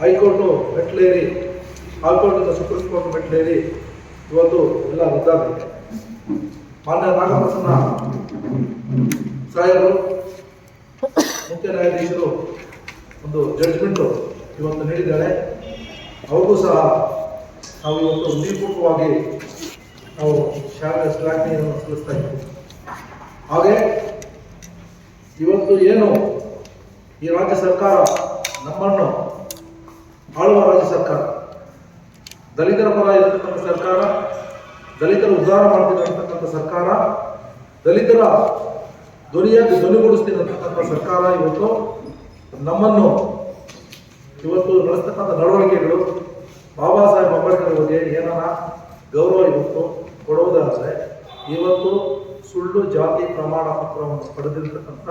High court ಮೆಟ್ಲೇರಿ ಹೈಕೋರ್ಟಿಂದ supreme court ಮೆಟ್ಲೇರಿ ಇವತ್ತು ಎಲ್ಲ ರದ್ದಾಗಿದೆ ಮಾನ್ಯ ನಾಗಪ್ರಸನ್ನ ಸಾಹೇಬರು, ಮುಖ್ಯ ನ್ಯಾಯಾಧೀಶರು, ಒಂದು ಜಡ್ಜ್ಮೆಂಟು ಇವತ್ತು ನೀಡಿದ್ದಾರೆ. ಅವ್ರಿಗೂ ಸಹ ನಾವು ಇವತ್ತು ನೀರ್ಪೂರ್ವಕವಾಗಿ ನಾವು ಶಾಲೆ ಶ್ಲಾಘನೆಯನ್ನು ಸಲ್ಲಿಸ್ತಾ ಇದ್ದೀವಿ. ಹಾಗೆ ಇವತ್ತು ಏನು ಈ ರಾಜ್ಯ ಸರ್ಕಾರ ನಮ್ಮನ್ನು ಆಳುವ ರಾಜ್ಯ ಸರ್ಕಾರ? ದಲಿತರ ಪರ ಇರತಕ್ಕಂಥ ಸರ್ಕಾರ, ದಲಿತರ ಉದ್ಧಾರ ಮಾಡ್ತಿರತಕ್ಕಂಥ ಸರ್ಕಾರ, ದಲಿತರ ಧ್ವನಿಯಾಗಿ ಧ್ವನಿಗೊಳಿಸ್ತಿರತಕ್ಕಂಥ ಸರ್ಕಾರ ಇವತ್ತು ನಮ್ಮನ್ನು ಇವತ್ತು ನಡೆಸ್ತಕ್ಕಂಥ ನಡವಳಿಕೆಗಳು ಬಾಬಾ ಸಾಹೇಬ್ ಅಂಬೇಡ್ಕರ್ ಬಗ್ಗೆ ಏನಾರ ಗೌರವ ಇವತ್ತು ಕೊಡುವುದಾದರೆ, ಇವತ್ತು ಸುಳ್ಳು, ಜಾತಿ, ಪ್ರಮಾಣ ಪತ್ರವನ್ನು ಪಡೆದಿರ್ತಕ್ಕಂಥ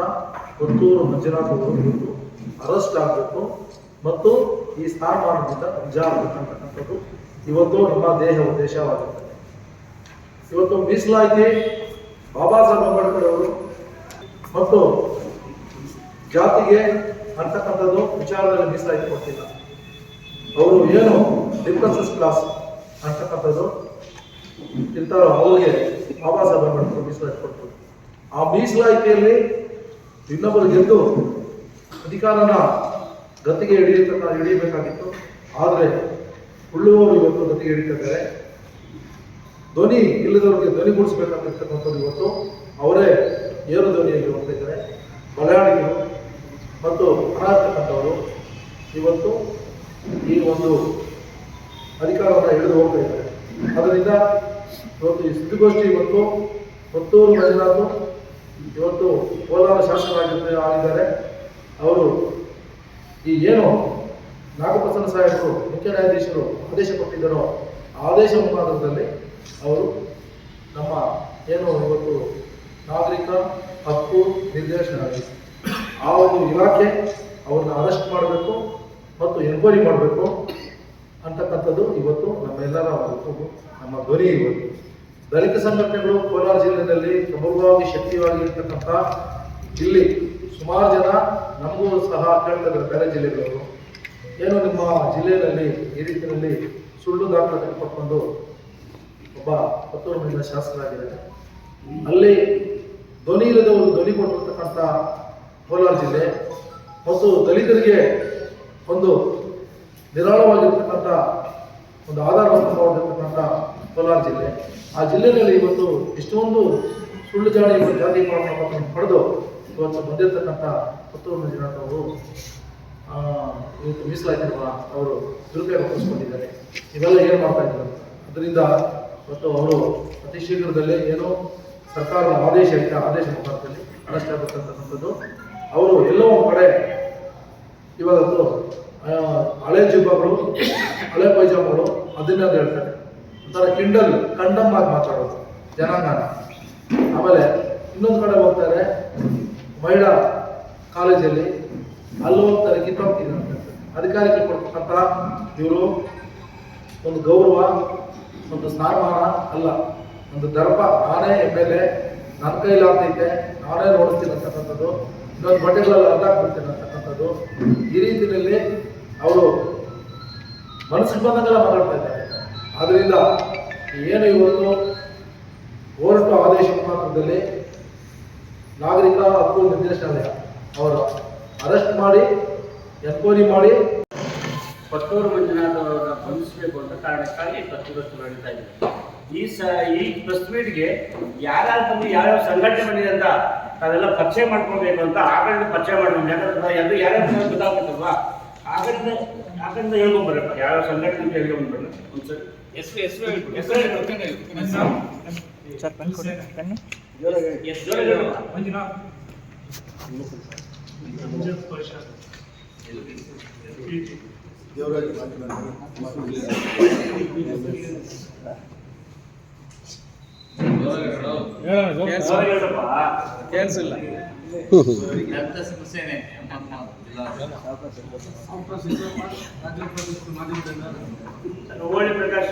ಕೊತ್ತೂರು ಮಂಜುನಾಥ್ ಅವರು ಅರೆಸ್ಟ್ ಆಗಬೇಕು ಮತ್ತು ಈ ಸ್ಥಾನಮಾನದಿಂದ ವಜಾ ಆಗಬೇಕಂತಕ್ಕಂಥದ್ದು ಇವತ್ತು ನಮ್ಮ ದೇಹ ಉದ್ದೇಶವಾಗಿರ್ತದೆ. ಇವತ್ತು ಮೀಸಲಾತಿ ಬಾಬಾ ಸಾಹೇಬ್ ಅಂಬೇಡ್ಕರ್ ಅವರು ಮತ್ತು ಜಾತಿಗೆ ಅಂತಕ್ಕಂಥದ್ದು ವಿಚಾರದಲ್ಲಿ ಮೀಸಲಾತಿ ಕೊಟ್ಟಿಲ್ಲ. ಅವರು ಏನು ಡಿಫ್ರೆನ್ಸಸ್ ಕ್ಲಾಸ್ ಅಂತಕ್ಕಂಥದ್ದು ಇಂಥ ಅವರಿಗೆ ಸಾಹೇಬ್ ಅಂಬೇಡ್ಕರ್ ಮೀಸಲಾತಿ ಕೊಟ್ಟರು ಆ ಮೀಸಲಾತಿಯಲ್ಲಿ ಇನ್ನೊಬ್ಬರು ಗೆದ್ದು ಅಧಿಕಾರನ ಗತಿಗೆ ಹಿಡಿಯತಕ್ಕ, ಹಿಡಿಯಬೇಕಾಗಿತ್ತು. ಆದರೆ ಉಳ್ಳುವವರು ಇವತ್ತು ಗತಿಗೆ ಹಿಡಿತಿದ್ದಾರೆ ಧ್ವನಿ ಇಲ್ಲದವರಿಗೆ ಧ್ವನಿಗೂಡಿಸ್ಬೇಕಾಗಿರ್ತಕ್ಕಂಥದ್ದು ಇವತ್ತು. ಅವರೇ ಏರು ಧ್ವನಿಯಲ್ಲಿ ಹೋಗ್ತಿದ್ದಾರೆ ಮಲಯಾಳಿಗರು ಮತ್ತು ಅನಾಥಕ್ಕಂಥವರು ಇವತ್ತು ಈ ಒಂದು ಅಧಿಕಾರವನ್ನು ಹಿಡಿದು ಹೋಗ್ತಾ ಇದ್ದಾರೆ. ಅದರಿಂದ ಇವತ್ತು ಈ ಸುದ್ದಿಗೋಷ್ಠಿ ಇವತ್ತು ಪುತ್ತೂರು ಮಂಜುನಾಥ್ ಇವತ್ತು ಕೋಲಾರ ಶಾಸಕರಾಗಿದ್ದ ಆಗಿದ್ದಾರೆ ಅವರು ಈ ಏನು ನಾಗಪ್ರಸನ್ನ ಸಾಹೇಬರು ಮುಖ್ಯ ನ್ಯಾಯಾಧೀಶರು ಆದೇಶ ಕೊಟ್ಟಿದ್ದರೋ ಆದೇಶ ಮುಖಾಂತರದಲ್ಲಿ ಅವರು ನಮ್ಮ ಏನು ಇವತ್ತು ನಾಗರಿಕ ಹಕ್ಕು ನಿರ್ದೇಶನ ಆ ಒಂದು ಇಲಾಖೆ ಅವ್ರನ್ನ ಅರೆಸ್ಟ್ ಮಾಡಬೇಕು ಮತ್ತು ಎನ್ಕ್ವೈರಿ ಮಾಡಬೇಕು ಅಂತಕ್ಕಂಥದ್ದು ಇವತ್ತು ನಮ್ಮೆಲ್ಲರ ನಮ್ಮ ಧ್ವನಿ ಇವತ್ತು. ದಲಿತ ಸಂಘಟನೆಗಳು ಕೋಲಾರ ಜಿಲ್ಲೆಯಲ್ಲಿ ಪ್ರಮುಖವಾಗಿ ಶಕ್ತಿಯಾಗಿರ್ತಕ್ಕಂಥ ಇಲ್ಲಿ ಸುಮಾರು ಜನ ನಮಗೂ ಸಹ ಕೇಳ್ತಾರೆ ಬೇರೆ ಜಿಲ್ಲೆಗಳವರು. ಏನು ನಿಮ್ಮ ಜಿಲ್ಲೆಯಲ್ಲಿ ಈ ರೀತಿಯಲ್ಲಿ ಸುಳ್ಳು ದಾಖಲೆ ಕೊಟ್ಕೊಂಡು ಒಬ್ಬ ಪತ್ತೂರು ಮಂದಿನ ಶಾಸಕರಾಗಿದ್ದಾರೆ. ಅಲ್ಲಿ ಧ್ವನಿ ಇಲ್ಲದವರು ಧ್ವನಿ ಕೊಟ್ಟಿರ್ತಕ್ಕಂಥ ಕೋಲಾರ ಜಿಲ್ಲೆ, ಮತ್ತು ದಲಿತರಿಗೆ ಒಂದು ನಿರಾಳವಾಗಿರ್ತಕ್ಕಂಥ ಒಂದು ಆಧಾರವನ್ನು ಕೋಲಾರ ಜಿಲ್ಲೆ. ಆ ಜಿಲ್ಲೆಯಲ್ಲಿ ಇವತ್ತು ಎಷ್ಟೊಂದು ಸುಳ್ಳು ಜಾಡಿ ಮತ್ತು ಜಾತಿ ಪಡೆದು ಇವತ್ತು ಬಂದಿರತಕ್ಕಂಥ ಪುತ್ತೂರು ಜನರವರು ಇವತ್ತು ಮೀಸಲಾಗಿರುವ ಅವರು ದುರುಪಯೋಗಪಡಿಸ್ಕೊಂಡಿದ್ದಾರೆ ಇವೆಲ್ಲ ಏನು ಮಾಡ್ತಾ ಇದ್ದಾರೆ ಅದರಿಂದ ಇವತ್ತು ಅವರು ಅತಿ ಶೀಘ್ರದಲ್ಲೇ ಏನು ಸರ್ಕಾರದ ಆದೇಶ ಐತೆ ಆದೇಶ ಮುಖಾಂತರದಲ್ಲಿ ಅರೆಸ್ಟ್ ಆಗತಕ್ಕಂಥದ್ದು ಅವರು ಎಲ್ಲೋ ಒಂದು ಕಡೆ ಇವಾಗ ಹಳೆ ಜುಬ್ಬಗಳು, ಹಳೆ ಪೈಜಾಮಗಳು, ಅದನ್ನೇ ಹೇಳ್ತಾರೆ. ಒಂಥರ ಕಿಂಡಲ್ ಕಂಡಮ್ ಆಗಿ ಮಾತಾಡೋದು, ಜನಾಂಗನ. ಆಮೇಲೆ ಇನ್ನೊಂದು ಕಡೆ ಹೋಗ್ತಾರೆ, ಮಹಿಳಾ ಕಾಲೇಜಲ್ಲಿ, ಅಲ್ಲಿ ಹೋಗ್ತಾರೆ ಅಂತ. ಅಧಿಕಾರಿಗಳು ಕೊಡ್ತಕ್ಕಂಥ ಇವರು, ಒಂದು ಗೌರವ, ಒಂದು ಸ್ನಾನಮಾನ ಅಲ್ಲ, ಒಂದು ದರ್ಪ. ನಾನೇ ಮೇಲೆ ನನ್ನ ಕೈಲಾಗ್ತೈತೆ ನಾನೇ ನೋಡ್ತೀನಿ ಅಂತಕ್ಕಂಥದ್ದು, ಇನ್ನೊಂದು ಬಟ್ಟೆಗಳಲ್ಲಿ ಹಾಕ್ಬಿಡ್ತೀನಿ ಅಂತಕ್ಕಂಥದ್ದು, ಈ ರೀತಿಯಲ್ಲಿ ಅವರು ಮನಸ್ಸಿಗೆ ಬಂದಂಗೆಲ್ಲ ಮಾತಾಡ್ತಾ ಇದ್ದಾರೆ. ಆದ್ದರಿಂದ ಏನು ಇವತ್ತು ಕೋರ್ಟ್ ಆದೇಶ ಮಾತ್ರದಲ್ಲಿ ನಾಗರಿಕ ಹಕ್ಕು ನಿರ್ದೇಶನಾಲಯ ಅವರು ಅರೆಸ್ಟ್ ಮಾಡಿ, ಎನ್ಕ್ವೈರಿ ಮಾಡಿ. ಪತ್ತೂರು ಮಂಜುನಾಥ್ ಅವರನ್ನ ಬಂಧಿಸಬೇಕು ಅಂತ ಕಾರಣಕ್ಕಾಗಿ ಪ್ರತಿಭಟನೆ ನಡೀತಾ ಇದೆ. ಈ ಸ, ಈ ಪ್ರೆಸ್ ಮೀಟ್ಗೆ ಯಾರ್ಯಾರು ಬಂದು ಯಾವ್ಯಾವ ಸಂಘಟನೆ ಬಂದಿದೆ ಅಂತ ನಾವೆಲ್ಲ ಪರಿಚಯ ಮಾಡ್ಕೊಳ್ಬೇಕು ಅಂತ ಆಗಲಿಂದ ಪರಿಚಯ ಮಾಡ್ಕೊಂಡು ಯಾಕಂದ್ರೆ ಅದು ಯಾರ್ಯಾರು ಗೊತ್ತಾಗ್ಬೇಕಲ್ವಾ ಆಗಲಿಂದ ಆಗಲಿಂದ ಹೇಳ್ಕೊಂಬರಪ್ಪ ಯಾವ್ಯಾವ ಸಂಘಟನೆ ಅಂತ ಹೇಳ್ಕೊಂಡ್ಬರೋಣ ಒಂದ್ಸರಿ. ಹೆಸರು ಹೆಸರು ಹೆಸರು ಹೇಳು. ಸರ್ ಪೆನ್ ಕೊಡಿ. ಕೇಳಿಸಿಲ್ಲ. ಹೋಳಿ ಪ್ರಕಾಶ್.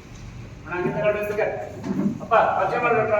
ಅಪ್ಪ ಪರಿಚಯ ಮಾಡ್ಬೇಕ